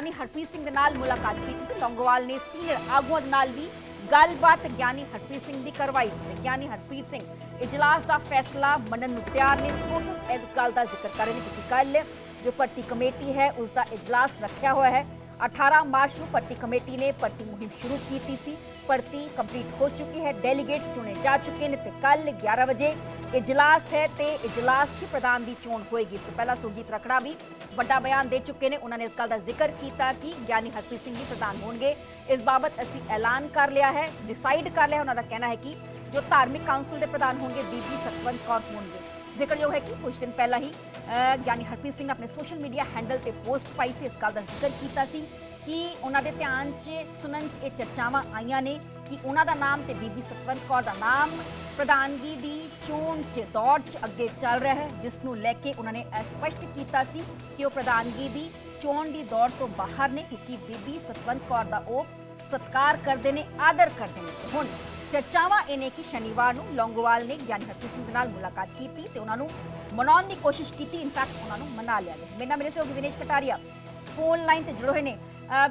ਗਿਆਨੀ ਹਰਪ੍ਰੀਤ ਸਿੰਘ ਦੇ ਨਾਲ ਮੁਲਾਕਾਤ ਕੀਤੀ ਸੀ। ਲੌਂਗੋਵਾਲ ਨੇ ਸੀਨੀਅਰ ਆਗੂਆਂ ਦੇ ਨਾਲ ਵੀ ਗੱਲਬਾਤ ਗਿਆਨੀ ਹਰਪ੍ਰੀਤ ਸਿੰਘ ਦੀ ਕਰਵਾਈ ਸੀ ਗਿਆਨੀ ਹਰਪ੍ਰੀਤ ਸਿੰਘ ਇਜਲਾਸ ਦਾ ਫੈਸਲਾ ਮੰਨਣ ਨੂੰ ਤਿਆਰ ਨੇ। ਸੋਰਸਸ ਇਸ ਗੱਲ ਦਾ ਜ਼ਿਕਰ ਕਰ ਰਹੇ ਨੇ ਕਿ ਕੱਲ ਜੋ ਭਰਤੀ ਕਮੇਟੀ ਹੈ ਉਸ ਦਾ ਇਜਲਾਸ ਰੱਖਿਆ ਹੋਇਆ ਹੈ। 18 ਮਾਰਚ ਨੂੰ ਭਰਤੀ ਕਮੇਟੀ ਨੇ ਭਰਤੀ ਮੁਹਿੰਮ ਸ਼ੁਰੂ ਕੀਤੀ ਸੀ ਭਰਤੀ ਕੰਪਲੀਟ ਹੋ ਚੁੱਕੀ ਹੈ ਡੈਲੀਗੇਟਸ ਚੁਣੇ ਜਾ ਚੁੱਕੇ ਨੇ ਤੇ ਕੱਲ 11 ਵਜੇ ਇਜਲਾਸ ਹੈ ਤੇ ਇਜਲਾਸ 'ਚ ਪ੍ਰਧਾਨ ਦੀ ਚੋਣ ਹੋਏਗੀ ਇਸ ਤੋਂ ਪਹਿਲਾਂ ਸੁਰਜੀਤ ਰਖੜਾ ਵੀ ਵੱਡਾ ਬਿਆਨ ਦੇ ਚੁੱਕੇ ਨੇ ਉਹਨਾਂ ਨੇ ਇਸ ਗੱਲ ਦਾ ਜ਼ਿਕਰ ਕੀਤਾ ਕਿ ਗਿਆਨੀ ਹਰਪ੍ਰੀਤ ਸਿੰਘ ਜੀ ਪ੍ਰਧਾਨ ਹੋਣਗੇ ਇਸ ਬਾਬਤ ਅਸੀਂ ਐਲਾਨ ਕਰ ਲਿਆ ਹੈ ਡਿਸਾਈਡ ਕਰ ਲਿਆ ਉਹਨਾਂ ਦਾ ਕਹਿਣਾ ਹੈ ਕਿ ਜੋ ਧਾਰਮਿਕ ਕਾਉਂਸਲ ਦੇ ਪ੍ਰਧਾਨ ਹੋਣਗੇ ਬੀਬੀ ਸਤਵੰਤ ਕੌਰ ਹੋਣਗੇ ਜ਼ਿਕਰਯੋਗ ਹੈ ਕਿ ਕੁਝ ਦਿਨ ਪਹਿਲਾਂ ਹੀ ਗਿਆਨੀ ਹਰਪ੍ਰੀਤ ਸਿੰਘ ਨੇ ਆਪਣੇ ਸੋਸ਼ਲ ਮੀਡੀਆ ਹੈਂਡਲ ਤੇ ਪੋਸਟ ਪਾਈ ਸੀ। ਇਸ ਗੱਲ ਦਾ ਜ਼ਿਕਰ ਕੀਤਾ ਸੀ ਕਿ ਉਹਨਾਂ ਦੇ ਧਿਆਨ 'ਚ, ਸੁਣਨ 'ਚ ਇਹ ਚਰਚਾਵਾਂ ਆਈਆਂ ਨੇ ਕਿ ਉਹਨਾਂ ਦਾ ਨਾਮ ਤੇ ਬੀਬੀ ਸਤਵੰਤ ਕੌਰ ਦਾ ਨਾਮ ਪ੍ਰਧਾਨਗੀ ਦੀ ਚੋਣ 'ਚ, ਦੌੜ 'ਚ ਅੱਗੇ ਚੱਲ ਰਿਹਾ ਹੈ, ਜਿਸ ਨੂੰ ਲੈ ਕੇ ਉਹਨਾਂ ਨੇ ਇਹ ਸਪਸ਼ਟ ਕੀਤਾ ਸੀ ਕਿ ਉਹ ਪ੍ਰਧਾਨਗੀ ਦੀ ਚੋਣ ਦੀ ਦੌੜ ਤੋਂ ਬਾਹਰ ਨੇ, ਕਿਉਂਕਿ ਬੀਬੀ ਸਤਵੰਤ ਕੌਰ ਦਾ ਉਹ ਸਤਕਾਰ ਕਰਦੇ ਨੇ, ਆਦਰ ਕਰਦੇ ਨੇ। ਹੁਣ ਚਰਚਾਵਾਂ ਇਹ ਨੇ ਕਿ ਸ਼ਨੀਵਾਰ ਨੂੰ ਲੌਂਗੋਵਾਲ ਨੇ ਗਿਆਨੀ ਹਰਪ੍ਰੀਤ ਸਿੰਘ ਨਾਲ ਮੁਲਾਕਾਤ ਕੀਤੀ ਤੇ ਉਹਨਾਂ ਨੂੰ ਮਨਾਉਣ ਦੀ ਕੋਸ਼ਿਸ਼ ਕੀਤੀ। ਇਨਫੈਕਟ ਉਹਨਾਂ ਨੂੰ ਮਨਾ ਲਿਆ ਗਿਆ। ਮੇਰੇ ਮੇਰੇ ਸਹਿਯੋਗੀ ਵਿਨੇਸ਼ ਕਟਾਰੀਆ। ਫੋਨ ਲਾਈਨ ਤੇ ਜੁੜੇ ਹੋਏ ਨੇ।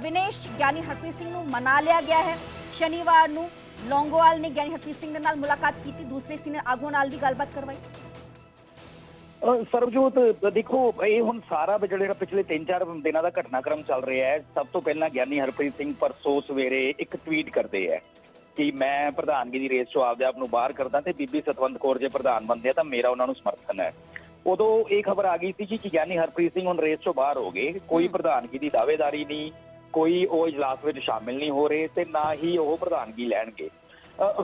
ਵਿਨੇਸ਼, ਗਿਆਨੀ ਹਰਪ੍ਰੀਤ ਸਿੰਘ ਨੂੰ ਮਨਾ ਲਿਆ ਗਿਆ ਹੈ। ਸ਼ਨੀਵਾਰ ਨੂੰ ਲੌਂਗੋਵਾਲ ਨੇ ਗਿਆਨੀ ਹਰਪ੍ਰੀਤ ਸਿੰਘ ਨਾਲ ਮੁਲਾਕਾਤ ਕੀਤੀ। ਦੂਸਰੇ ਸੀਨੀਅਰ ਆਗੂਆਂ ਨਾਲ ਵੀ ਗੱਲਬਾਤ ਕਰਵਾਈ। ਅਹ ਸਰਬਜੋਤ, ਦੇਖੋ, ਇਹ ਹੁਣ ਸਾਰਾ ਜਿਹੜਾ ਪਿਛਲੇ 3-4 ਦਿਨਾਂ ਦਾ ਘਟਨਾਕ੍ਰਮ ਚੱਲ ਰਿਹਾ ਹੈ, ਸਭ ਤੋਂ ਪਹਿਲਾਂ ਗਿਆਨੀ ਹਰਪ੍ਰੀਤ ਸਿੰਘ ਪਰਸੋਂ ਸਵੇਰੇ ਇੱਕ ਟਵੀਟ ਕਰਦੇ ਹੈ। ਕਿ ਮੈਂ ਪ੍ਰਧਾਨਗੀ ਦੀ ਰੇਸ ਚੋਂ ਆਪਦੇ ਆਪ ਨੂੰ ਬਾਹਰ ਕਰਦਾ ਤੇ ਬੀਬੀ ਸਤਵੰਤ ਕੌਰ ਜੇ ਪ੍ਰਧਾਨ ਬਣਦੇ ਆ ਤਾਂ ਮੇਰਾ ਉਹਨਾਂ ਨੂੰ ਸਮਰਥਨ ਹੈ। ਉਦੋਂ ਇਹ ਖਬਰ ਆ ਗਈ ਸੀ ਕਿ ਗਿਆਨੀ ਹਰਪ੍ਰੀਤ ਸਿੰਘ ਹੁਣ ਰੇਸ ਚੋਂ ਬਾਹਰ ਹੋ ਗਏ। ਕੋਈ ਪ੍ਰਧਾਨਗੀ ਦੀ ਦਾਅਵੇਦਾਰੀ ਨਹੀਂ ਕੋਈ ਉਹ ਇਜਲਾਸ ਵਿੱਚ ਸ਼ਾਮਿਲ ਨਹੀਂ ਹੋ ਰਹੇ ਤੇ ਨਾ ਹੀ ਉਹ ਪ੍ਰਧਾਨਗੀ ਲੈਣਗੇ।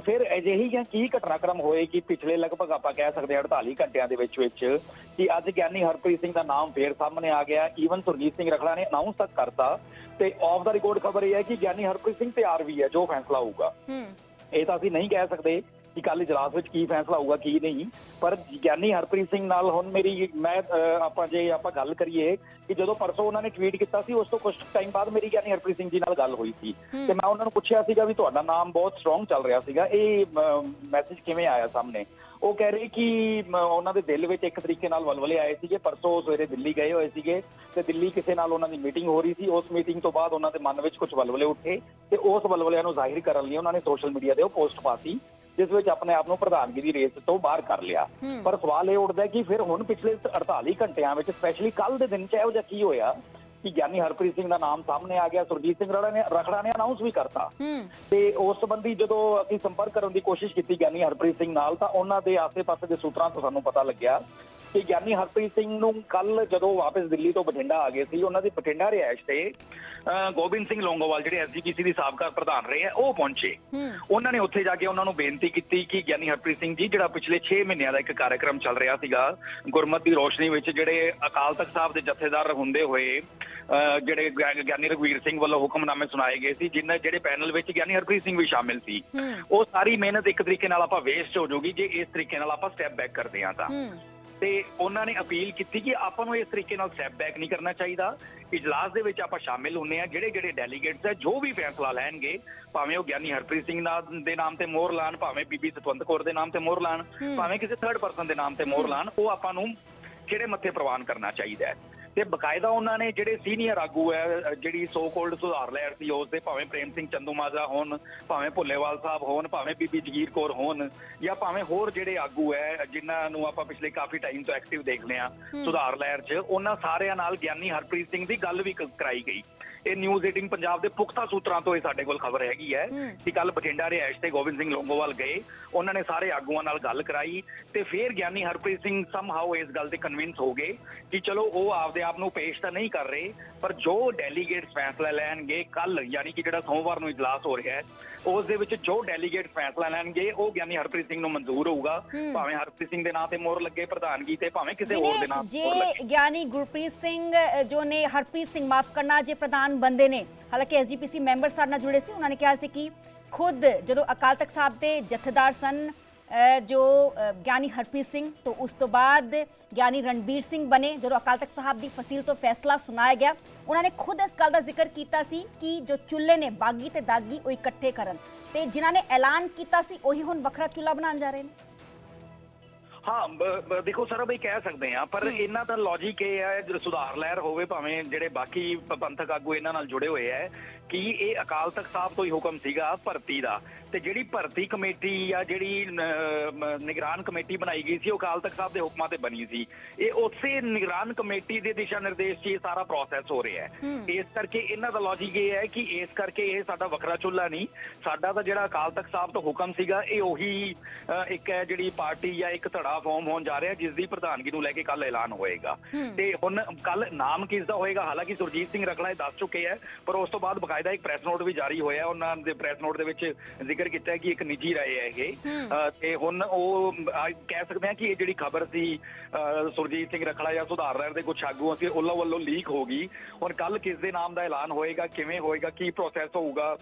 ਫਿਰ ਅਜਿਹੀ ਜਾਂ ਕੀ ਘਟਨਾਕ੍ਰਮ ਹੋਏ ਕਿ ਪਿਛਲੇ ਲਗਭਗ ਆਪਾਂ ਕਹਿ ਸਕਦੇ ਹਾਂ 48 ਘੰਟਿਆਂ ਦੇ ਵਿੱਚ ਵਿੱਚ ਕਿ ਅੱਜ ਗਿਆਨੀ ਹਰਪ੍ਰੀਤ ਸਿੰਘ ਦਾ ਨਾਮ ਫੇਰ ਸਾਹਮਣੇ ਆ ਗਿਆ। ਈਵਨ ਸੁਰਜੀਤ ਸਿੰਘ ਰਖੜਾ ਨੇ ਅਨਾਉਂਸ ਤੱਕ ਕਰਤਾ ਤੇ ਆਫ ਦਾ ਰਿਕਾਰਡ ਖਬਰ ਇਹ ਹੈ ਕਿ ਗਿਆਨੀ ਹਰਪ੍ਰੀਤ ਸਿੰਘ ਤਿਆਰ ਵੀ ਹੈ ਜੋ ਫੈਸਲਾ ਹੋਊਗਾ। ਹੂੰ। ਇਹ ਤਾਂ ਅਸੀਂ ਨਹੀਂ ਕਹਿ ਸਕਦੇ ਕਿ ਕੱਲ ਇਜਲਾਸ ਵਿੱਚ ਕੀ ਫੈਸਲਾ ਹੋਊਗਾ ਕੀ ਨਹੀਂ। ਪਰ ਗਿਆਨੀ ਹਰਪ੍ਰੀਤ ਸਿੰਘ ਨਾਲ ਹੁਣ ਮੇਰੀ ਮੈਂ ਆਪਾਂ ਜੇ ਆਪਾਂ ਗੱਲ ਕਰੀਏ ਕਿ ਜਦੋਂ ਪਰਸੋਂ ਉਹਨਾਂ ਨੇ ਟਵੀਟ ਕੀਤਾ ਸੀ ਉਸ ਤੋਂ ਕੁਝ ਟਾਈਮ ਬਾਅਦ ਮੇਰੀ ਗਿਆਨੀ ਹਰਪ੍ਰੀਤ ਸਿੰਘ ਜੀ ਨਾਲ ਗੱਲ ਹੋਈ ਸੀ। ਤੇ ਮੈਂ ਉਹਨਾਂ ਨੂੰ ਪੁੱਛਿਆ ਸੀਗਾ ਵੀ ਤੁਹਾਡਾ ਨਾਮ ਬਹੁਤ ਸਟਰੋਂਗ ਚੱਲ ਰਿਹਾ ਸੀਗਾ। ਇਹ ਮੈਸੇਜ ਕਿਵੇਂ ਆਇਆ ਸਾਹਮਣੇ? ਉਹ ਕਹਿ ਰਹੇ ਕਿ ਉਹਨਾਂ ਦੇ ਦਿਲ ਵਿੱਚ ਇੱਕ ਤਰੀਕੇ ਨਾਲ ਵਲਵਲੇ ਆਏ ਸੀਗੇ। ਪਰਸੋਂ ਸਵੇਰੇ ਦਿੱਲੀ ਗਏ ਹੋਏ ਸੀਗੇ ਤੇ ਦਿੱਲੀ ਕਿਸੇ ਨਾਲ ਉਹਨਾਂ ਦੀ ਮੀਟਿੰਗ ਹੋ ਰਹੀ ਸੀ। ਉਸ ਮੀਟਿੰਗ ਤੋਂ ਬਾਅਦ ਉਹਨਾਂ ਦੇ ਮਨ ਵਿੱਚ ਕੁਝ ਵਲਵਲੇ ਉੱਠੇ ਤੇ ਉਸ ਵਲਵਲਿਆਂ ਨੂੰ ਜ਼ਾਹਿਰ ਕਰਨ ਲਈ ਉਹਨਾਂ ਨੇ ਸੋਸ਼ਲ ਮੀਡੀਆ ਤੇ ਉਹ ਪੋਸਟ ਪਾਤੀ ਜਿਸ ਵਿੱਚ ਆਪਣੇ ਆਪ ਨੂੰ ਪ੍ਰਧਾਨਗੀ ਦੀ ਰੇਸ ਤੋਂ ਬਾਹਰ ਕਰ ਲਿਆ। ਪਰ ਸਵਾਲ ਇਹ ਉੱਠਦਾ ਕਿ ਫਿਰ ਹੁਣ ਪਿਛਲੇ 48 ਘੰਟਿਆਂ ਵਿੱਚ ਸਪੈਸ਼ਲੀ ਕੱਲ ਦੇ ਦਿਨ ਚ ਇਹੋ ਜਿਹਾ ਕੀ ਹੋਇਆ ਕਿ ਗਿਆਨੀ ਹਰਪ੍ਰੀਤ ਸਿੰਘ ਦਾ ਨਾਮ ਸਾਹਮਣੇ ਆ ਗਿਆ ਸੁਰਜੀਤ ਸਿੰਘ ਰੜਾ ਨੇ ਰਖੜਾ ਨੇ ਅਨਾਉਂਸ ਵੀ ਕਰਤਾ। ਤੇ ਉਸ ਸੰਬੰਧੀ ਜਦੋਂ ਅਸੀਂ ਸੰਪਰਕ ਕਰਨ ਦੀ ਕੋਸ਼ਿਸ਼ ਕੀਤੀ ਗਿਆਨੀ ਹਰਪ੍ਰੀਤ ਸਿੰਘ ਨਾਲ ਤਾਂ ਉਹਨਾਂ ਦੇ ਆਸ-ਪਾਸੇ ਦੇ ਸੂਤਰਾਂ ਤੋਂ ਸਾਨੂੰ ਪਤਾ ਲੱਗਿਆ ਕਿ ਗਿਆਨੀ ਹਰਪ੍ਰੀਤ ਸਿੰਘ ਨੂੰ ਕੱਲ ਜਦੋਂ ਵਾਪਸ ਦਿੱਲੀ ਤੋਂ ਬਠਿੰਡਾ ਆ ਗਏ ਸੀ ਉਹਨਾਂ ਦੀ ਬਠਿੰਡਾ ਰਿਹਾਇਸ਼ ਤੇ ਗੋਬਿੰਦ ਸਿੰਘ ਲੋਂਗੋਵਾਲ ਜਿਹੜੇ ਐਸਜੀਪੀਸੀ ਦੀ ਸਾਬਕਾ ਪ੍ਰਧਾਨ ਰਹੇ ਆ ਉਹ ਪਹੁੰਚੇ। ਉਹਨਾਂ ਨੇ ਉੱਥੇ ਜਾ ਕੇ ਉਹਨਾਂ ਨੂੰ ਬੇਨਤੀ ਕੀਤੀ ਕਿ ਗਿਆਨੀ ਹਰਪ੍ਰੀਤ ਸਿੰਘ ਜੀ ਜਿਹੜਾ ਪਿਛਲੇ 6 ਮਹੀਨਿਆਂ ਦਾ ਇੱਕ ਕਾਰਜਕ੍ਰਮ ਚੱਲ ਰਿਹਾ ਸੀਗਾ ਗੁਰਮਤ ਦੀ ਰੋਸ਼ਨੀ ਵਿੱਚ ਜਿਹੜੇ ਅਕਾਲ ਤਖਤ ਸਾਹਿਬ ਦੇ ਜਥੇਦਾਰ ਹੁੰਦੇ ਹੋਏ ਜਿਹੜੇ ਗਿਆ- ਗਿਆਨੀ ਰਘਵੀਰ ਸਿੰਘ ਵੱਲੋਂ ਹੁਕਮਨਾਮੇ ਸੁਣਾਏ ਗਏ ਸੀ ਜਿਨ੍ਹਾਂ ਜਿਹੜੇ ਪੈਨਲ ਵਿੱਚ ਗਿਆਨੀ ਹਰਪ੍ਰੀਤ ਸਿੰਘ ਵੀ ਸ਼ਾਮਿਲ ਸੀ ਉਹ ਸਾਰੀ ਮਿਹਨਤ ਇੱਕ ਤਰੀਕੇ ਨਾਲ ਆਪਾਂ ਵੇਸਟ ਹੋ ਜਾਊਗੀ ਜੇ ਇਸ ਤਰੀਕੇ ਨਾਲ ਆਪਾਂ ਸਟੈਪ ਬੈਕ ਕਰਦੇ ਹਾਂ ਤਾਂ। ਤੇ ਉਹਨਾਂ ਨੇ ਅਪੀਲ ਕੀਤੀ ਕਿ ਆਪਾਂ ਨੂੰ ਇਸ ਤਰੀਕੇ ਨਾਲ ਸਟੈਪ ਬੈਕ ਨਹੀਂ ਕਰਨਾ ਚਾਹੀਦਾ। ਇਜਲਾਸ ਦੇ ਵਿੱਚ ਆਪਾਂ ਸ਼ਾਮਿਲ ਹੁੰਨੇ ਆ ਜਿਹੜੇ ਜਿਹੜੇ ਡੈਲੀਗੇਟਸ ਹੈ ਜੋ ਵੀ ਫੈਸਲਾ ਲੈਣਗੇ ਭਾਵੇਂ ਉਹ ਗਿਆਨੀ ਹਰਪ੍ਰੀਤ ਸਿੰਘ ਨਾਲ ਦੇ ਨਾਮ ਤੇ ਮੋਹਰ ਲਾਣ ਭਾਵੇਂ ਬੀਬੀ ਸਤਵੰਤ ਕੌਰ ਦੇ ਨਾਮ ਤੇ ਮੋਹਰ ਲਾਣ। ਭਾਵੇਂ ਕਿਸੇ ਥਰਡ ਪਰਸਨ ਦੇ ਨਾਮ ਤੇ ਮੋਹਰ ਲਾਣ ਉਹ ਆਪਾਂ ਨੂੰ ਕਿਹੜੇ ਮੱਥੇ ਪ੍ਰਵਾਨ ਕਰਨਾ ਚਾਹੀਦਾ ਹੈ? ਤੇ ਬਕਾਇਦਾ ਉਹਨਾਂ ਨੇ ਜਿਹੜੇ ਸੀਨੀਅਰ ਆਗੂ ਹੈ ਜਿਹੜੀ ਸੋ ਕੋਲਡ ਸੁਧਾਰ ਲਹਿਰ ਸੀ ਉਸ ਦੇ ਭਾਵੇਂ ਪ੍ਰੇਮ ਸਿੰਘ ਚੰਦੂਮਾਜਰਾ ਹੋਣ ਭਾਵੇਂ ਭੁੱਲੇਵਾਲ ਸਾਹਿਬ ਹੋਣ ਭਾਵੇਂ ਬੀਬੀ ਜਗੀਰ ਕੌਰ ਹੋਣ ਜਾਂ ਭਾਵੇਂ ਹੋਰ ਜਿਹੜੇ ਆਗੂ ਹੈ ਜਿਨ੍ਹਾਂ ਨੂੰ ਆਪਾਂ ਪਿਛਲੇ ਕਾਫੀ ਟਾਈਮ ਤੋਂ ਐਕਟਿਵ ਦੇਖਦੇ ਆ ਸੁਧਾਰ ਲਹਿਰ 'ਚ ਉਹਨਾਂ ਸਾਰਿਆਂ ਨਾਲ ਗਿਆਨੀ ਹਰਪ੍ਰੀਤ ਸਿੰਘ ਦੀ ਗੱਲ ਵੀ ਕਰਾਈ ਗਈ। ਇਹ ਨਿਊਜ਼ 18 ਪੰਜਾਬ ਦੇ ਪੁਖਤਾ ਸੂਤਰਾਂ ਤੋਂ ਇਹ ਸਾਡੇ ਕੋਲ ਖਬਰ ਹੈਗੀ ਹੈ। ਕਿ ਕੱਲ ਬਠਿੰਡਾ ਰਿਹਾਇਸ਼ ਤੇ ਗੋਬਿੰਦ ਸਿੰਘ ਲੋਂਗੋਵਾਲ ਗਏ ਉਹਨਾਂ ਨੇ ਸਾਰੇ ਆਗੂਆਂ ਨਾਲ ਗੱਲ ਕਰਾਈ ਤੇ ਫਿਰ ਗਿਆਨੀ ਹਰਪ੍ਰੀਤ ਸਿੰਘ ਸਮਹਾਉ ਇਸ ਗੱਲ ਤੇ ਕਨਵਿੰਸ ਹੋ ਗਏ ਕਿ ਚਲੋ ਉਹ ਆਪਦੇ ਆਪ ਨੂੰ ਪੇਸ਼ ਤਾਂ ਨਹੀਂ ਕਰ ਰਹੇ ਪਰ ਜੋ ਡੈਲੀਗੇਟਸ ਫੈਸਲਾ ਲੈਣਗੇ ਕੱਲ ਯਾਨੀ ਕਿ ਜਿਹੜਾ ਸੋਮਵਾਰ ਨੂੰ ਇਜਲਾਸ ਹੋ ਰਿਹਾ ਹੈ ਉਸ ਦੇ ਵਿੱਚ ਜੋ ਡੈਲੀਗੇਟ ਫੈਸਲਾ ਲੈਣਗੇ ਉਹ ਗਿਆਨੀ ਹਰਪ੍ਰੀਤ ਸਿੰਘ ਨੂੰ ਮਨਜ਼ੂਰ ਹੋਊਗਾ। ਭਾਵੇਂ ਹਰਪ੍ਰੀਤ ਸਿੰਘ ਦੇ ਨਾਂ ਤੇ ਮੋਹਰ ਲੱਗੇ ਪ੍ਰਧਾਨਗੀ ਤੇ ਭਾਵੇਂ ਕਿਸੇ ਹੋਰ ਦੇ ਨਾਂ ਤੇ ਜੇ ਮੋਹਰ ਲੱਗੇ ਗਿਆਨੀ ਗੁਰਪ੍ਰੀਤ ਸਿੰਘ ਜੋ ਨੇ ਹਰਪ੍ਰੀਤ ਸਿੰਘ ਮਾਫ ਕਰਨਾ ਜੇ ਪ੍ਰਧਾਨ ਬੰਦੇ ਨੇ। ਹਾਲਾਂਕਿ ਐਸਜੀਪੀਸੀ ਮੈਂਬਰ ਸਾਡੇ ਨਾਲ ਜੁੜੇ ਸੀ, ਉਹਨਾਂ ਨੇ ਕਿਹਾ ਸੀ ਕਿ ਖੁਦ ਜਦੋਂ ਅਕਾਲ ਤਖਤ ਸਾਹਿਬ ਦੇ ਜਥੇਦਾਰ ਸਨ ਜੋ ਗਿਆਨੀ ਹਰਪ੍ਰੀਤ ਸਿੰਘ, ਤੋਂ ਉਸ ਤੋਂ ਬਾਅਦ ਗਿਆਨੀ ਰਣਬੀਰ ਸਿੰਘ ਬਣੇ, ਜਦੋਂ ਅਕਾਲ ਤਖਤ ਸਾਹਿਬ ਦੀ ਫਸੀਲ ਤੋਂ ਫੈਸਲਾ ਸੁਣਾਇਆ ਗਿਆ, ਉਹਨਾਂ ਨੇ ਖੁਦ ਇਸ ਗੱਲ ਦਾ ਜ਼ਿਕਰ ਕੀਤਾ ਸੀ ਕਿ ਜੋ ਚੁੱਲ੍ਹੇ ਨੇ ਬਾਗੀ ਤੇ ਦਾਗੀ ਉਹ ਇਕੱਠੇ ਕਰਨ। ਤੇ ਜਿਨ੍ਹਾਂ ਨੇ ਐਲਾਨ ਕੀਤਾ ਸੀ, ਉਹੀ ਹੁਣ ਵੱਖਰਾ ਚੁੱਲ੍ਹਾ ਬਣਾਉਣ ਜਾ ਰਹੇ ਨੇ। ਹਾਂ ਦੇਖੋ ਸਰ ਬਈ ਕਹਿ ਸਕਦੇ ਆ ਪਰ ਇਹਨਾਂ ਦਾ ਲੌਜੀਕ ਇਹ ਹੈ ਜੇ ਸੁਧਾਰ ਲਹਿਰ ਹੋਵੇ ਭਾਵੇਂ ਜਿਹੜੇ ਬਾਕੀ ਪੰਥਕ ਆਗੂ ਇਹਨਾਂ ਨਾਲ ਜੁੜੇ ਹੋਏ ਹੈ ਕਿ ਇਹ ਅਕਾਲ ਤਖਤ ਸਾਹਿਬ ਤੋਂ ਹੀ ਹੁਕਮ ਸੀਗਾ ਭਰਤੀ ਦਾ? ਤੇ ਜਿਹੜੀ ਭਰਤੀ ਕਮੇਟੀ ਆ ਜਿਹੜੀ ਨਿਗਰਾਨ ਕਮੇਟੀ ਬਣਾਈ ਗਈ ਸੀ ਉਹ ਅਕਾਲ ਤਖਤ ਸਾਹਿਬ ਦੇ ਹੁਕਮਾਂ ਤੇ ਬਣੀ ਸੀ। ਇਹ ਉਸੇ ਨਿਗਰਾਨ ਕਮੇਟੀ ਦੇ ਦਿਸ਼ਾ ਨਿਰਦੇਸ਼ 'ਚ ਇਹ ਸਾਰਾ ਪ੍ਰੋਸੈਸ ਹੋ ਰਿਹਾ ਹੈ। ਇਸ ਕਰਕੇ ਇਹਨਾਂ ਦਾ ਲੌਜੀਕ ਇਹ ਹੈ ਕਿ ਇਸ ਕਰਕੇ ਇਹ ਸਾਡਾ ਵੱਖਰਾ ਚੁੱਲ੍ਹਾ ਨਹੀਂ। ਸਾਡਾ ਤਾਂ ਜਿਹੜਾ ਅਕਾਲ ਤਖਤ ਸਾਹਿਬ ਤੋਂ ਹੁਕਮ ਸੀਗਾ ਇਹ ਉਹੀ ਇੱਕ ਹੈ ਜਿਹੜੀ ਪਾਰਟੀ ਜਾਂ ਇੱਕ ਧੜਾ ਫਾਰਮ ਹੋਣ ਜਾ ਰਿਹਾ ਜਿਸ ਦੀ ਪ੍ਰਧਾਨਗੀ ਨੂੰ ਲੈ ਕੇ ਕੱਲ ਐਲਾਨ ਹੋਏਗਾ। ਤੇ ਹੁਣ ਕੱਲ ਨਾਮ ਕਿਸ ਦਾ ਹੋਏਗਾ? ਹਾਲਾਂਕਿ ਸੁਰਜੀਤ ਸਿੰਘ ਰਖਲਾ ਇਹ ਦੱਸ ਚੁੱਕੇ ਹੈ ਪਰ ਉਸ ਤੋਂ ਬਾਅਦ ਬਕਾਇਦਾ ਇੱਕ ਪ੍ਰੈਸ ਨੋਟ ਵੀ ਜਾਰੀ ਹੋਇਆ ਉਹਨਾਂ ਦੇ ਪ੍ਰੈਸ ਨੋਟ ਦੇ ਵਿੱਚ ਜ਼ਿਕਰ ਕੀਤਾ ਹੈ ਕਿ ਇੱਕ ਨਿੱਜੀ ਰਾਏ ਹੈ ਇਹ। ਤੇ ਹੁਣ ਉਹ ਕਹਿ ਸਕਦੇ ਹਾਂ ਕਿ ਇਹ ਜਿਹੜੀ ਖਬਰ ਸੀ ਸੁਰਜੀਤ ਸਿੰਘ ਰਖਲਾ ਜਾਂ ਸੁਧਾਰ ਲਹਿਰ ਦੇ ਕੁਝ ਆਗੂਆਂ ਸੀ ਉਹਨਾਂ ਵੱਲੋਂ ਲੀਕ ਹੋ ਗਈ। ਹੁਣ ਕੱਲ ਕਿਸ ਦੇ ਨਾਮ ਦਾ ਐਲਾਨ ਹੋਏਗਾ ਕਿਵੇਂ ਹੋਏਗਾ ਕੀ ਪ੍ਰੋਸੈਸ ਹੋਊਗਾ?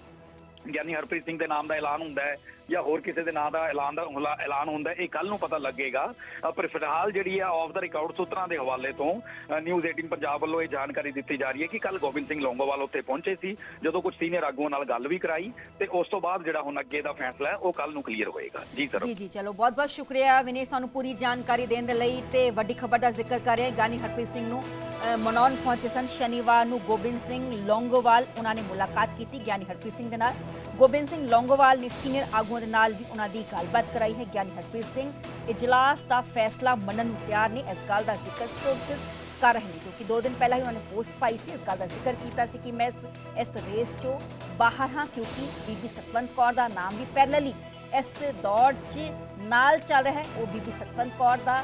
ਗਿਆਨੀ ਹਰਪ੍ਰੀਤ ਸਿੰਘ ਦੇ ਨਾਮ ਦਾ ਐਲਾਨ ਹੁੰਦਾ ਹੈ। ਜਾਂ ਹੋਰ ਕਿਸੇ ਦੇ ਨਾਂ ਦਾ ਐਲਾਨ ਦਾ ਹੁਲਾ- ਐਲਾਨ ਹੁੰਦਾ ਇਹ ਕੱਲ ਨੂੰ ਪਤਾ ਲੱਗੇਗਾ। ਪਰ ਫਿਲਹਾਲ ਜਿਹੜੀ ਆ ਆਫ ਦਾ ਰਿਕਾਰਡ ਸੂਤਰਾਂ ਦੇ ਹਵਾਲੇ ਤੋਂ ਨਿਊਜ਼ 18 ਪੰਜਾਬ ਵੱਲੋਂ ਇਹ ਜਾਣਕਾਰੀ ਦਿੱਤੀ ਜਾ ਰਹੀ ਹੈ ਕਿ ਕੱਲ ਗੋਬਿੰਦ ਸਿੰਘ ਲੌਂਗੋਵਾਲ ਉੱਥੇ ਪਹੁੰਚੇ ਸੀ ਜਦੋਂ ਕੁਝ ਸੀਨੀਅਰ ਆਗੂਆਂ ਨਾਲ ਗੱਲ ਵੀ ਕਰਾਈ ਤੇ ਉਸ ਤੋਂ ਬਾਅਦ ਜਿਹੜਾ ਹੁਣ ਅੱਗੇ ਦਾ ਫੈਸਲਾ ਹੈ ਉਹ ਕੱਲ ਨੂੰ ਕਲੀਅਰ ਹੋਏਗਾ। ਜੀ ਸਰ ਜੀ ਜੀ ਚਲੋ ਬਹੁਤ ਬਹੁਤ ਸ਼ੁਕਰੀਆ ਵਿਨੇ ਸਾਨੂੰ ਪੂਰੀ ਜਾਣਕਾਰੀ ਦੇਣ ਦੇ ਲਈ ਤੇ ਵੱਡੀ ਖਬਰ ਦਾ ਜ਼ਿਕਰ ਕਰ ਰਹੇ ਹਾਂ। ਗਿਆਨੀ ਹਰਪ੍ਰੀਤ ਸਿੰਘ ਨੂੰ ਅ, ਮਨਾਉਣ ਪਹੁੰਚੇ ਸਨ। ਸ਼ਨੀਵਾਰ ਨੂੰ ਗੋਬਿੰਦ ਸਿੰਘ ਲੌਂਗੋਵਾਲ ਉਹਨਾਂ ਨੇ ਮੁਲਾਕਾਤ ਕੀਤੀ ਗਿਆਨੀ ਹਰਪ੍ਰੀਤ ਸਿੰਘ ਦੇ ਨਾਲ। ਗੋਬਿੰਦ ਸਿੰਘ ਲੌਂਗੋਵਾਲ ਨੇ ਸੀਨੀਅਰ ਆਗੂ ਆਗੂਆਂ ਦੇ ਨਾਲ ਵੀ ਉਹਨਾਂ ਦੀ ਗੱਲਬਾਤ ਕਰਾਈ ਹੈ। ਗਿਆਨੀ ਹਰਪ੍ਰੀਤ ਸਿੰਘ, ਇਜਲਾਸ ਦਾ ਫੈਸਲਾ ਮੰਨਣ ਨੂੰ ਤਿਆਰ ਨੇ। ਇਸ ਗੱਲ ਦਾ ਜ਼ਿਕਰ ਸੋਰਸਸ ਕਰ ਰਹੇ ਨੇ, ਕਿਉਂਕਿ ਦੋ ਦਿਨ ਪਹਿਲਾਂ ਹੀ ਉਹਨਾਂ ਨੇ ਪੋਸਟ ਪਾਈ ਸੀ। ਇਸ ਗੱਲ ਦਾ ਜ਼ਿਕਰ ਕੀਤਾ ਸੀ ਕਿ ਮੈਂ ਇਸ ਇਸ ਰੇਸ ਚੋਂ ਬਾਹਰ ਹਾਂ, ਕਿਉਂਕਿ ਬੀਬੀ ਸਤਵੰਤ ਕੌਰ ਦਾ ਨਾਮ ਵੀ ਪੈਰਲਲੀ ਇਸ ਦੌੜ 'ਚ ਨਾਲ ਚੱਲ ਰਿਹਾ ਹੈ। ਉਹ ਬੀਬੀ ਸਤਵੰਤ ਕੌਰ ਦਾ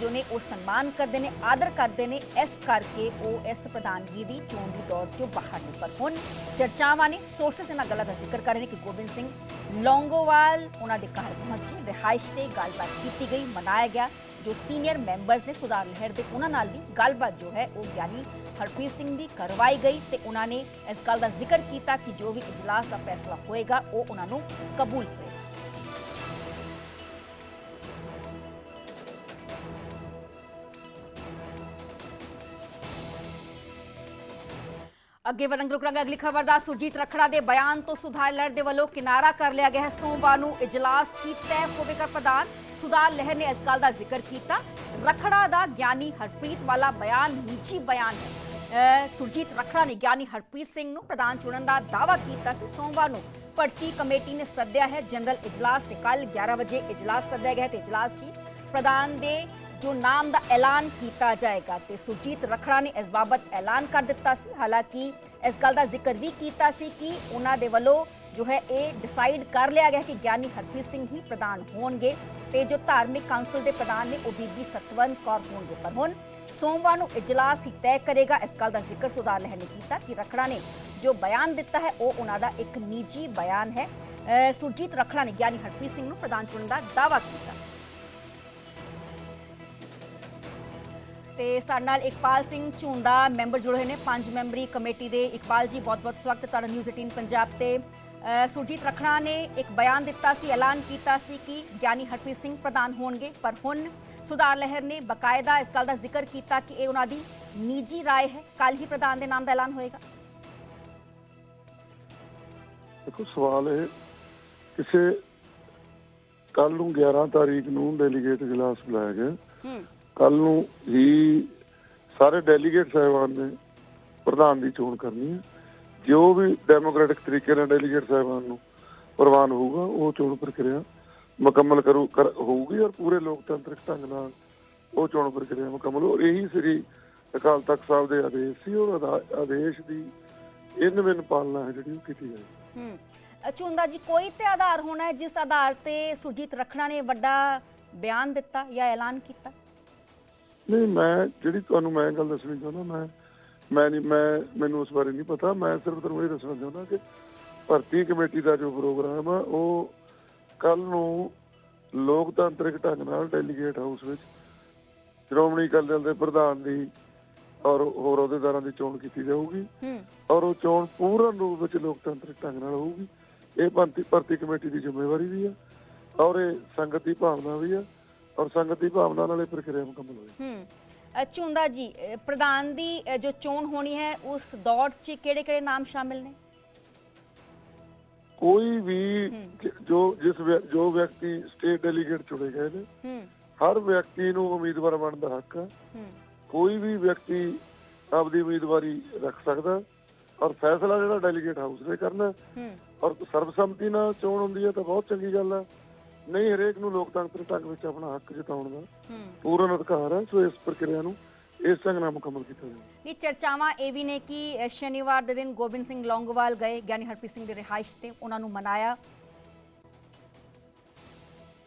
ਜੋ ਨੇ ਉਹ ਸਨਮਾਨ ਕਰਦੇ ਨੇ, ਆਦਰ ਕਰਦੇ ਨੇ। ਇਸ ਕਰਕੇ ਉਹ ਇਸ ਪ੍ਰਧਾਨਗੀ ਦੀ ਚੋਣ ਦੀ ਦੌੜ 'ਚੋਂ ਬਾਹਰ ਨੇ ਪਰ ਹੁਣ। ਚਰਚਾਵਾਂ ਨੇ ਸੋਰਸਸ ਇਹਨਾਂ ਗੱਲਾਂ ਦਾ ਜ਼ਿਕਰ ਕਰ ਰਹੇ ਨੇ ਕਿ ਗੋਬਿੰਦ ਸਿੰਘ ਲੌਂਗੋਵਾਲ, ਉਹਨਾਂ ਦੇ ਘਰ ਪਹੁੰਚੇ ਰਿਹਾਇਸ਼ ਤੇ ਗੱਲਬਾਤ ਕੀਤੀ ਗਈ, ਮਨਾਇਆ ਗਿਆ, ਜੋ ਸੀਨੀਅਰ ਮੈਂਬਰਸ ਨੇ ਸੁਧਾਰ ਲਹਿਰ ਦੇ ਉਹਨਾਂ ਨਾਲ ਵੀ ਗੱਲਬਾਤ ਜੋ ਹੈ, ਉਹ ਗਿਆਨੀ ਹਰਪ੍ਰੀਤ ਸਿੰਘ ਦੀ ਕਰਵਾਈ ਗਈ ਤੇ ਉਹਨਾਂ ਨੇ ਇਸ ਗੱਲ ਦਾ ਜ਼ਿਕਰ ਕੀਤਾ ਕਿ ਜੋ ਵੀ ਇਜਲਾਸ ਦਾ ਫੈਸਲਾ ਹੋਏਗਾ, ਉਹ ਉਹਨਾਂ ਨੂੰ ਕਬੂਲ ਅੱਗੇ ਵਧਾਂਗੇ ਰੁਕਰਾਂਗੇ ਅਗਲੀ ਖਬਰ ਦਾ ਸੁਰਜੀਤ ਰਖੜਾ ਦੇ ਬਿਆਨ ਤੋਂ ਸੁਧਾਰ ਲਹਿਰ ਦੇ ਵੱਲੋਂ ਕਿਨਾਰਾ ਕਰ ਲਿਆ ਗਿਆ ਹੈ। ਸੋਮਵਾਰ ਨੂੰ ਇਜਲਾਸ ਹੀ ਤੈਅ ਹੋਵੇਗਾ ਪ੍ਰਧਾਨ। ਸੁਧਾਰ ਲਹਿਰ ਨੇ ਇਸ ਗੱਲ ਦਾ ਜ਼ਿਕਰ ਕੀਤਾ। ਰਖੜਾ ਦਾ ਗਿਆਨੀ ਹਰਪ੍ਰੀਤ ਵਾਲਾ ਬਿਆਨ ਨਿੱਜੀ ਬਿਆਨ ਹੈ। ਅਹ ਸੁਰਜੀਤ ਰਖੜਾ ਨੇ ਗਿਆਨੀ ਹਰਪ੍ਰੀਤ ਸਿੰਘ ਨੂੰ ਪ੍ਰਧਾਨ ਚੁਣਨ ਦਾ ਦਾਅਵਾ ਕੀਤਾ ਸੀ। ਸੋਮਵਾਰ ਨੂੰ ਭਰਤੀ ਕਮੇਟੀ ਨੇ ਸੱਦਿਆ ਹੈ। ਜਨਰਲ ਇਜਲਾਸ ਤੇ ਕੱਲ 11 ਵਜੇ ਇਜਲਾਸ ਸੱਦਿਆ ਗਿਆ ਤੇ ਇਜਲਾਸ 'ਚ ਪ੍ਰਧਾਨ ਦੇ ਜੋ ਨਾਮ ਦਾ ਐਲਾਨ ਕੀਤਾ ਜਾਏਗਾ ਤੇ ਸੁਰਜੀਤ ਰਖੜਾ ਨੇ ਇਸ ਬਾਬਤ ਐਲਾਨ ਕਰ ਦਿੱਤਾ ਸੀ। ਹਾਲਾਂਕਿ ਇਸ ਗੱਲ ਦਾ ਜ਼ਿਕਰ ਵੀ ਕੀਤਾ ਸੀ ਕਿ ਉਹਨਾਂ ਦੇ ਵੱਲੋਂ ਜੋ ਹੈ ਇਹ ਡਿਸਾਈਡ ਕਰ ਲਿਆ ਗਿਆ ਕਿ ਗਿਆਨੀ ਹਰਪ੍ਰੀਤ ਸਿੰਘ ਹੀ ਪ੍ਰਧਾਨ ਹੋਣਗੇ ਤੇ ਜੋ ਧਾਰਮਿਕ ਕਾਉਂਸਲ ਦੇ ਪ੍ਰਧਾਨ ਨੇ ਉਹ ਬੀਬੀ ਸਤਵੰਤ ਕੌਰ ਹੋਣਗੇ। ਪਰ ਹੁਣ ਸੋਮਵਾਰ ਨੂੰ ਇਜਲਾਸ ਹੀ ਤੈਅ ਕਰੇਗਾ। ਇਸ ਗੱਲ ਦਾ ਜ਼ਿਕਰ ਸੁਧਾਰ ਲਹਿਰ ਨੇ ਕੀਤਾ ਕਿ ਰਖੜਾ ਨੇ ਜੋ ਬਿਆਨ ਦਿੱਤਾ ਹੈ, ਉਹ ਉਹਨਾਂ ਦਾ ਇੱਕ ਨਿੱਜੀ ਬਿਆਨ ਹੈ। ਸੁਰਜੀਤ ਰਖੜਾ ਨੇ ਗਿਆਨੀ ਹਰਪ੍ਰੀਤ ਸਿੰਘ ਨੂੰ ਪ੍ਰਧਾਨ ਚੁਣਨ ਦਾ ਦਾਅਵਾ ਕੀਤਾ ਤੇ ਸਾਡੇ ਨਾਲ ਇਕਬਾਲ ਸਿੰਘ ਝੁੰਦਾ ਮੈਂਬਰ ਜੁੜੇ ਹੋਏ ਨੇ ਪੰਜ ਮੈਂਬਰੀ ਕਮੇਟੀ ਦੇ ਇਕਬਾਲ ਜੀ ਬਹੁਤ-ਬਹੁਤ ਸਵਾਗਤ ਹੈ ਤੁਹਾਡਾ ਨਿਊਜ਼ 18 ਪੰਜਾਬ ਤੇ ਅਹ ਸੁਰਜੀਤ ਰਖੜਾ ਨੇ ਇੱਕ ਬਿਆਨ ਦਿੱਤਾ ਸੀ ਐਲਾਨ ਕੀਤਾ ਸੀ ਕਿ ਗਿਆਨੀ ਹਰਪ੍ਰੀਤ ਸਿੰਘ ਪ੍ਰਧਾਨ ਹੋਣਗੇ ਪਰ ਹੁਣ ਸੁਧਾਰ ਲਹਿਰ ਨੇ ਬਕਾਇਦਾ ਇਸ ਗੱਲ ਦਾ ਜ਼ਿਕਰ ਕੀਤਾ ਕਿ ਇਹ ਉਹਨਾਂ ਦੀ ਨਿੱਜੀ رائے ਹੈ ਕੱਲ ਹੀ ਪ੍ਰਧਾਨ ਦੇ ਨਾਮ ਦਾ ਐਲਾਨ ਹੋਏਗਾ ਦੇਖੋ ਸਵਾਲ ਇਹ ਕਿਸੇ ਕੱਲ ਨੂੰ 11 ਤਾਰੀਖ ਨੂੰ ਡੈਲੀਗੇਟ ਇਜਲਾਸ ਬੁਲਾਇਆ ਗਿਆ ਹੂੰ ਕੱਲ ਨੂੰ ਹੀ ਸਾਰੇ ਡੈਲੀਗੇਟ ਸਾਹਿਬਾਨ ਨੇ ਪ੍ਰਧਾਨ ਦੀ ਚੋਣ ਕਰਨੀ ਹੈ। ਜੋ ਵੀ ਡੈਮੋਕ੍ਰੈਟਿਕ ਤਰੀਕੇ ਨਾਲ ਡੈਲੀਗੇਟ ਸਾਹਿਬਾਨ ਨੂੰ ਪ੍ਰਵਾਨ ਹੋਊਗਾ, ਉਹ ਚੋਣ ਪ੍ਰਕਿਰਿਆ ਮੁਕੰਮਲ ਕਰੂ ਹੋਊਗੀ ਔਰ ਪੂਰੇ ਲੋਕਤੰਤਰਿਕ ਢੰਗ ਨਾਲ ਉਹ ਚੋਣ ਪ੍ਰਕਿਰਿਆ ਮੁਕੰਮਲ ਹੋ ਇਹੀ ਸ੍ਰੀ ਅਕਾਲ ਤਖਤ ਸਾਹਿਬ ਦੇ ਆਦੇਸ਼ ਸੀ, ਔਰ ਆਦੇਸ਼ ਦੀ ਇਨਵਿਨ ਪਾਲਣਾ ਹੈ ਜਿਹੜੀ ਉਹ ਕੀਤੀ ਜਾਏ ਹੂੰ। ਝੁੰਦਾ ਜੀ, ਕੋਈ ਤੇ ਆਧਾਰ ਹੋਣਾ ਹੈ ਜਿਸ ਆਧਾਰ ਤੇ ਸੁਰਜੀਤ ਰਖੜਾ ਨੇ ਵੱਡਾ ਬਿਆਨ ਦਿੱਤਾ ਜਾਂ ਐਲਾਨ ਕੀਤਾ? ਨਹੀਂ ਮੈਂ ਜਿਹੜੀ ਤੁਹਾਨੂੰ ਮੈਂ ਗੱਲ ਦੱਸਣੀ ਚਾਹੁੰਦਾ ਮੈਂ ਮੈਂ ਨਹੀਂ ਮੈਂ ਮੈਨੂੰ ਉਸ ਬਾਰੇ ਨਹੀਂ ਪਤਾ। ਮੈਂ ਸਿਰਫ ਤੁਹਾਨੂੰ ਇਹ ਦੱਸਣਾ ਚਾਹੁੰਦਾ ਕਿ ਭਰਤੀ ਕਮੇਟੀ ਦਾ ਜੋ ਪ੍ਰੋਗਰਾਮ ਆ ਉਹ ਕੱਲ ਨੂੰ ਲੋਕਤੰਤਰਿਕ ਢੰਗ ਨਾਲ ਡੈਲੀਗੇਟ ਹਾਊਸ ਵਿੱਚ ਸ਼੍ਰੋਮਣੀ ਅਕਾਲੀ ਦਲ ਦੇ ਪ੍ਰਧਾਨ ਦੀ ਔਰ ਹੋਰ ਅਹੁਦੇਦਾਰਾਂ ਦੀ ਚੋਣ ਕੀਤੀ ਜਾਊਗੀ। ਹੂੰ। ਔਰ ਉਹ ਚੋਣ ਪੂਰਨ ਰੂਪ ਵਿੱਚ ਲੋਕਤੰਤਰਿਕ ਢੰਗ ਨਾਲ ਹੋਊਗੀ। ਇਹ ਭਰਤੀ ਭਰਤੀ ਕਮੇਟੀ ਦੀ ਜ਼ਿੰਮੇਵਾਰੀ ਵੀ ਆ ਔਰ ਇਹ ਸੰਗਤ ਦੀ ਭਾਵਨਾ ਵੀ ਆ। ਔਰ ਸੰਗਤ ਦੀ ਭਾਵਨਾ ਨਾਲ ਇਹ ਪ੍ਰਕਿਰਿਆ ਮੁਕੰਮਲ ਹੋਈ। ਹੂੰ। ਝੁੰਦਾ ਜੀ ਪ੍ਰਧਾਨ ਦੀ ਜੋ ਚੋਣ ਹੋਣੀ ਹੈ ਉਸ ਦੌੜ 'ਚ ਕਿਹੜੇ-ਕਿਹੜੇ ਨਾਮ ਸ਼ਾਮਿਲ ਨੇ? ਕੋਈ ਵੀ ਜ- ਜਿਸ ਜੋ ਵਿਅਕਤੀ ਸਟੇਟ ਡੈਲੀਗੇਟ ਚੁਣੇ ਗਏ ਨੇ ਹਰ ਵਿਅਕਤੀ ਨੂੰ ਉਮੀਦਵਾਰ ਬਣਨ ਦਾ ਹੱਕ ਹੈ। ਕੋਈ ਵੀ ਵਿਅਕਤੀ ਆਪਦੀ ਉਮੀਦਵਾਰੀ ਰੱਖ ਸਕਦਾ ਔਰ ਫੈਸਲਾ ਜਿਹੜਾ ਡੈਲੀਗੇਟ ਹਾਊਸ ਨੇ ਕਰਨਾ ਔਰ ਸਰਬਸੰਮਤੀ ਨਾਲ ਚੋਣ ਹੁੰਦੀ ਹੈ ਤਾਂ ਬਹੁਤ ਚੰਗੀ ਗੱਲ ਹੈ। ਨਹੀਂ ਹਰੇਕ ਨੂੰ ਲੋਕਤੰਤਰੀ ਢੰਗ ਵਿੱਚ ਆਪਣਾ ਹੱਕ ਜਤਾਉਣ ਦਾ ਪੂਰਨ ਅਧਿਕਾਰ ਹੈ ਸੋ ਇਸ ਪ੍ਰਕਿਰਿਆ ਨੂੰ ਇਸ ਢੰਗ ਨਾਲ ਮੁਕੰਮਲ ਕੀਤਾ ਜਾਵੇ। ਇਹ ਚਰਚਾਵਾਂ ਇਹ ਵੀ ਨੇ ਕਿ ਸ਼ਨੀਵਾਰ ਦੇ ਦਿਨ ਗੋਬਿੰਦ ਸਿੰਘ ਲੌਂਗੋਵਾਲ ਗਏ ਗਿਆਨੀ ਹਰਪ੍ਰੀਤ ਸਿੰਘ ਦੀ ਰਿਹਾਇਸ਼ ਤੇ ਉਹਨਾਂ ਨੂੰ ਮਨਾਇਆ।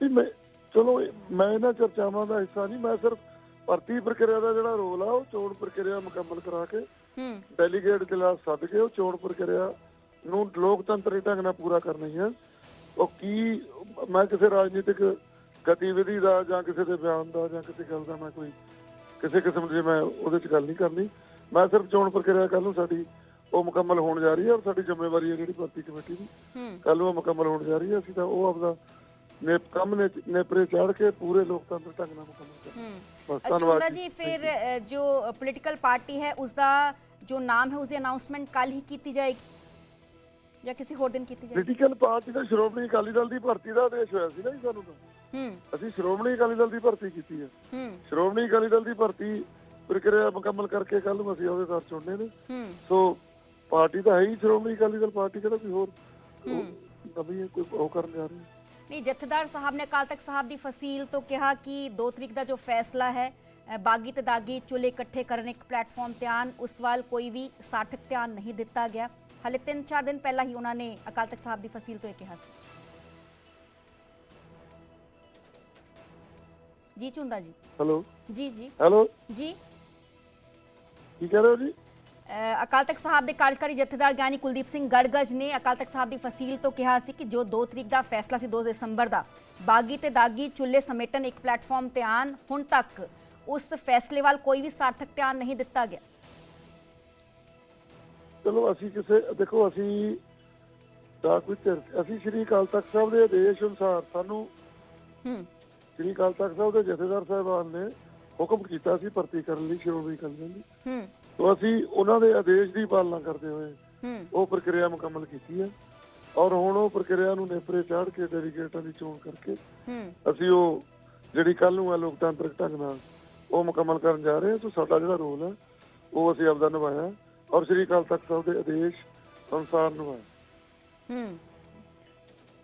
ਨਹੀਂ ਮੈਂ ਚਲੋ ਮੈਂ ਇਹਨਾਂ ਚਰਚਾਵਾਂ ਦਾ ਹਿੱਸਾ ਨਹੀਂ ਮੈਂ ਸਿਰਫ ਭਰਤੀ ਪ੍ਰਕਿਰਿਆ ਦਾ ਜਿਹੜਾ ਰੋਲ ਆ ਉਹ ਚੋਣ ਪ੍ਰਕਿਰਿਆ ਮੁਕੰਮਲ ਕਰਾ ਕੇ ਹੂੰ। ਡੈਲੀਗੇਟ ਜਲਾਸ ਸੱਦ ਕੇ ਉਹ ਚੋਣ ਪ੍ਰਕਿਰਿਆ ਨੂੰ ਲੋਕਤੰਤਰੀ ਢੰਗ ਨਾਲ ਪੂਰਾ ਕਰਨੀ ਹੈ। ਉਹ ਕੀ ਮੈਂ ਕਿਸੇ ਰਾਜਨੀਤਿਕ ਗਤੀਵਿਧੀ ਦਾ ਜਾਂ ਕਿਸੇ ਦੇ ਬਿਆਨ ਦਾ ਜਾਂ ਕਿਸੇ ਗੱਲ ਦਾ ਮੈਂ ਕੋਈ ਕਿਸੇ ਕਿਸਮ ਦੀ ਮੈਂ ਉਹਦੇ 'ਚ ਗੱਲ ਨਹੀਂ ਕਰਨੀ। ਮੈਂ ਸਿਰਫ ਚੋਣ ਪ੍ਰਕਿਰਿਆ ਕੱਲ ਨੂੰ ਸਾਡੀ ਉਹ ਮੁਕੰਮਲ ਹੋਣ ਜਾ ਰਹੀ ਹੈ ਔਰ ਸਾਡੀ ਜ਼ਿੰਮੇਵਾਰੀ ਹੈ ਜਿਹੜੀ ਭਰਤੀ ਕਮੇਟੀ ਦੀ। ਕੱਲ ਉਹ ਮੁਕੰਮਲ ਹੋਣ ਜਾ ਰਹੀ ਹੈ। ਅਸੀਂ ਤਾਂ ਉਹ ਆਪਦਾ ਨੇ ਕੰਮ ਨੇ ਨੇਪਰੇ ਚੜ ਕੇ ਪੂਰੇ ਲੋਕਤੰਤਰ ਢੰਗ ਨਾਲ ਮੁਕੰਮਲ ਕਰ ਧੰਨਵਾਦ ਜੀ। ਫਿਰ ਜੋ ਪੋਲੀਟੀਕਲ ਪਾਰਟੀ ਹੈ ਉਸ ਦਾ ਜੋ ਨਾਮ ਹੈ ਉਸ ਦੀ ਅਨਾਉਂਸਮੈਂਟ ਕੱਲ ਹੀ ਕੀਤੀ ਜਾਏਗੀ। ਜਾਂ ਕਿਸੇ ਹੋਰ ਦਿਨ ਕੀਤੀ ਜਾਏਗੀ? ਪੋਲੀਟੀਕਲ ਪਾਰਟੀ ਦਾ ਸ਼੍ਰੋਮਣੀ ਅਕਾਲੀ ਦਲ ਦੀ ਭਰਤੀ ਦਾ ਆਦੇਸ਼ ਹੋਇਆ ਸੀ ਨਾ ਜੀ ਸਾਨੂੰ ਤਾਂ। ਹੂੰ। ਅਸੀਂ ਸ਼੍ਰੋਮਣੀ ਅਕਾਲੀ ਦਲ ਦੀ ਭਰਤੀ ਕੀਤੀ ਹੈ। ਹੂੰ। ਸ਼੍ਰੋਮਣੀ ਅਕਾਲੀ ਦਲ ਦੀ ਭਰਤੀ ਪ੍ਰਕਿਰਿਆ ਮੁਕੰਮਲ ਕਰਕੇ ਕੱਲ ਨੂੰ ਅਸੀਂ ਉਹਦੇ ਦਰ ਚੁਣਨੇ ਨੇ। ਹੂੰ। ਸੋ ਪਾਰਟੀ ਤਾਂ ਹੈ ਹੀ ਸ਼੍ਰੋਮਣੀ ਅਕਾਲੀ ਦਲ ਪਾਰਟੀ ਕਿਹੜਾ ਕੋਈ ਹੋਰ? ਹੂੰ। ਨਵੀਂ ਕੋਈ ਉਹ ਕਰਨ ਜਾ ਰਹੀ ਨਹੀਂ ਜਥੇਦਾਰ ਸਾਹਿਬ ਨੇ ਕਾਲ ਤੱਕ ਸਾਹਿਬ ਦੀ ਫਸੀਲ ਤੋਂ ਕਿਹਾ ਕਿ 2 ਤਰੀਕ ਦਾ ਜੋ ਫੈਸਲਾ ਹੈ ਬਾਗੀ ਤੇ ਦਾਗੀ ਚੁਲੇ ਇਕੱਠੇ ਕਰਨ ਇੱਕ ਪਲੇਟਫਾਰਮ ਤੇ ਉਸ ਵੱਲ ਕੋਈ ਵੀ ਸਾਰਥਕ ਧਿਆਨ ਨਹੀਂ ਦਿੱਤਾ ਗਿਆ। ਹਲੇ 3-4 ਦਿਨ ਪਹਿਲਾਂ ਹੀ ਉਹਨਾਂ ਨੇ ਅਕਾਲ ਤਖਤ ਸਾਹਿਬ ਦੀ ਫਸੀਲ ਤੋਂ ਇਹ ਕਿਹਾ ਸੀ। ਜੀ ਚੁੰਦਾ ਜੀ। ਹੈਲੋ। ਜੀ ਜੀ। ਹੈਲੋ। ਜੀ। ਕੀ ਕਹਿ ਰਹੇ ਹੋ ਜੀ? ਅਕਾਲ ਤਖਤ ਸਾਹਿਬ ਦੇ ਕਾਰਜਕਾਰੀ ਜਥੇਦਾਰ ਗਿਆਨੀ ਕੁਲਦੀਪ ਸਿੰਘ ਗੜਗਜ ਨੇ ਅਕਾਲ ਤਖਤ ਸਾਹਿਬ ਦੀ ਫਸੀਲ ਤੋਂ ਕਿਹਾ ਸੀ ਕਿ ਜੋ 2 ਤਰੀਕ ਦਾ ਫੈਸਲਾ ਸੀ 2 ਦਸੰਬਰ ਦਾ ਬਾਗੀ ਤੇ ਦਾਗੀ ਚੁੱਲੇ ਸਮੇਟਨ ਇੱਕ ਪਲੇਟਫਾਰਮ ਤੇ ਆਣ ਹੁਣ ਤੱਕ ਉਸ ਫੈਸਲੇ ਵੱਲ ਕੋਈ ਵੀ ਸਾਰਥਕ ਧਿਆਨ ਨਹੀਂ ਦਿੱਤਾ ਗਿਆ। ਚਲੋ ਅਸੀਂ ਕਿਸੇ ਦੇਖੋ ਅਸੀਂ ਦਾ ਕੋਈ ਧਿਰ- ਅਸੀਂ ਸ਼੍ਰੀ ਅਕਾਲ ਤਖਤ ਸਾਹਿਬ ਦੇ ਆਦੇਸ਼ ਅਨੁਸਾਰ ਸਾਨੂੰ ਹੂੰ। ਸ਼੍ਰੀ ਅਕਾਲ ਤਖਤ ਸਾਹਿਬ ਦੇ ਜਥੇਦਾਰ ਸਾਹਿਬਾਨ ਨੇ ਹੁਕਮ ਕੀਤਾ ਸੀ ਭਰਤੀ ਕਰਨ ਲਈ ਸ਼੍ਰੋਮਣੀ ਦਲ ਦੀ ਹੂੰ। ਤੋਂ ਅਸੀਂ ਉਹਨਾਂ ਦੇ ਆਦੇਸ਼ ਦੀ ਪਾਲਣਾ ਕਰਦੇ ਹੋਏ ਹੂੰ। ਉਹ ਪ੍ਰਕਿਰਿਆ ਮੁਕੰਮਲ ਕੀਤੀ ਹੈ। ਔਰ ਹੁਣ ਉਹ ਪ੍ਰਕਿਰਿਆ ਨੂੰ ਨੇਪਰੇ ਚਾੜ ਕੇ ਡੈਲੀਗੇਟਾਂ ਦੀ ਚੋਣ ਕਰਕੇ ਹੂੰ। ਅਸੀਂ ਉਹ ਜਿਹੜੀ ਕੱਲ ਨੂੰ ਹੈ ਲੋਕਤੰਤਰਕ ਢੰਗ ਨਾਲ ਉਹ ਮੁਕੰਮਲ ਕਰਨ ਜਾ ਰਹੇ ਹਾਂ। ਸੋ ਸਾਡਾ ਜਿਹੜਾ ਰੋਲ ਹੈ ਉਹ ਅਸੀਂ ਆਪਦਾ ਨਿਭਾਇਆ। ਔਰ ਸ਼੍ਰੀ ਅਕਾਲ ਤਖਤ ਸਾਹਿਬ ਦੇ ਆਦੇਸ਼ ਅਨੁਸਾਰ ਨਿਭਾਇਆ ਹੂੰ।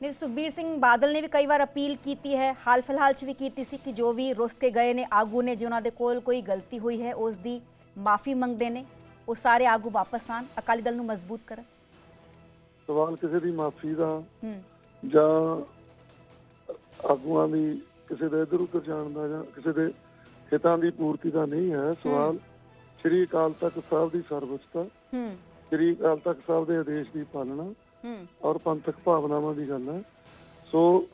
ਨਹੀਂ ਸੁਖਬੀਰ ਸਿੰਘ ਬਾਦਲ ਨੇ ਵੀ ਕਈ ਵਾਰ ਅਪੀਲ ਕੀਤੀ ਹੈ ਹਾਲ ਫਿਲਹਾਲ ਚ ਵੀ ਕੀਤੀ ਸੀ ਕਿ ਜੋ ਵੀ ਰੁੱਸ ਕੇ ਗਏ ਨੇ ਆਗੂ ਨੇ ਜੇ ਉਹਨਾਂ ਦੇ ਕੋਲ ਕੋਈ ਗਲਤੀ ਹੋਈ ਹੈ ਉਸ ਦੀ ਮਾਫੀ ਮੰਗਦੇ ਨੇ ਉਹ ਸਾਰੇ ਆਗੂ ਵਾਪਸ ਆਣ ਅਕਾਲੀ ਦਲ ਨੂੰ ਮਜ਼ਬੂਤ ਕਰਨ। ਸਵਾਲ ਕਿਸੇ ਦੀ ਮਾਫੀ ਦਾ ਹੂੰ। ਜਾਂ ਆਗੂਆਂ ਦੀ ਕਿਸੇ ਦੇ ਇਧਰ ਉਧਰ ਜਾਣ ਦਾ ਜਾਂ ਕਿਸੇ ਦੇ ਹਿੱਤਾਂ ਦੀ ਪੂਰਤੀ ਦਾ ਨਹੀਂ ਹੈ ਸਵਾਲ ਸ਼੍ਰੀ ਅਕਾਲ ਤਖਤ ਸਾਹਿਬ ਦੀ ਸਰਵਉੱਚਤਾ ਹੂੰ। ਸ਼੍ਰੀ ਅਕਾਲ ਤਖਤ ਸਾਹਿਬ ਦੇ ਆਦੇਸ਼ ਦੀ ਪਾਲਣਾ ਹੂੰ। ਔਰ ਪੰਥਕ ਭਾਵਨਾਵਾਂ ਦੀ ਗੱਲ ਹੈ। ਸੋ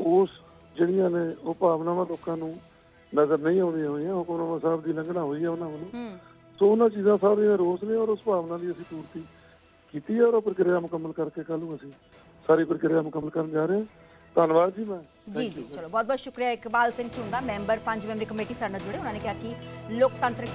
ਉਸ ਜਿਹੜੀਆਂ ਨੇ ਉਹ ਭਾਵਨਾਵਾਂ ਲੋਕਾਂ ਨੂੰ ਨਜ਼ਰ ਨਹੀਂ ਆਉਂਦੀਆਂ ਹੋਈਆਂ ਹੁਕਮਨਾਮਾ ਸਾਹਿਬ ਦੀ ਲੰਘਣਾ ਹੋਈ ਹੈ ਉਹਨਾਂ ਵੱਲੋਂ। ਹੂੰ। ਸੋ ਉਹਨਾਂ ਚੀਜ਼ਾਂ ਸਾਰੀਆਂ ਰੋਸ ਨੇ ਔਰ ਉਸ ਭਾਵਨਾ ਦੀ ਅਸੀਂ ਪੂਰਤੀ ਕੀਤੀ ਔਰ ਉਹ ਪ੍ਰਕਿਰਿਆ ਮੁਕੰਮਲ ਕਰਕੇ ਕੱਲ੍ਹ ਨੂੰ ਅਸੀਂ ਸਾਰੀ ਪ੍ਰਕਿਰਿਆ ਮੁਕੰਮਲ ਕਰਨ ਜਾ ਰਹੇ ਹਾਂ। ਧੰਨਵਾਦ ਜੀ ਮੈਂ। ਜੀ ਜੀ ਚਲੋ ਬਹੁਤ ਬਹੁਤ ਸ਼ੁਕਰੀਆ ਇਕਬਾਲ ਸਿੰਘ ਝੁੰਦਾ ਮੈਂਬਰ ਪੰਜ ਮੈਂਬਰੀ ਕਮੇਟੀ ਸਾਡੇ ਨਾਲ ਜੁੜੇ। ਉਹਨਾਂ ਨੇ ਕਿਹਾ ਕਿ ਲੋਕਤੰਤਰਿਕ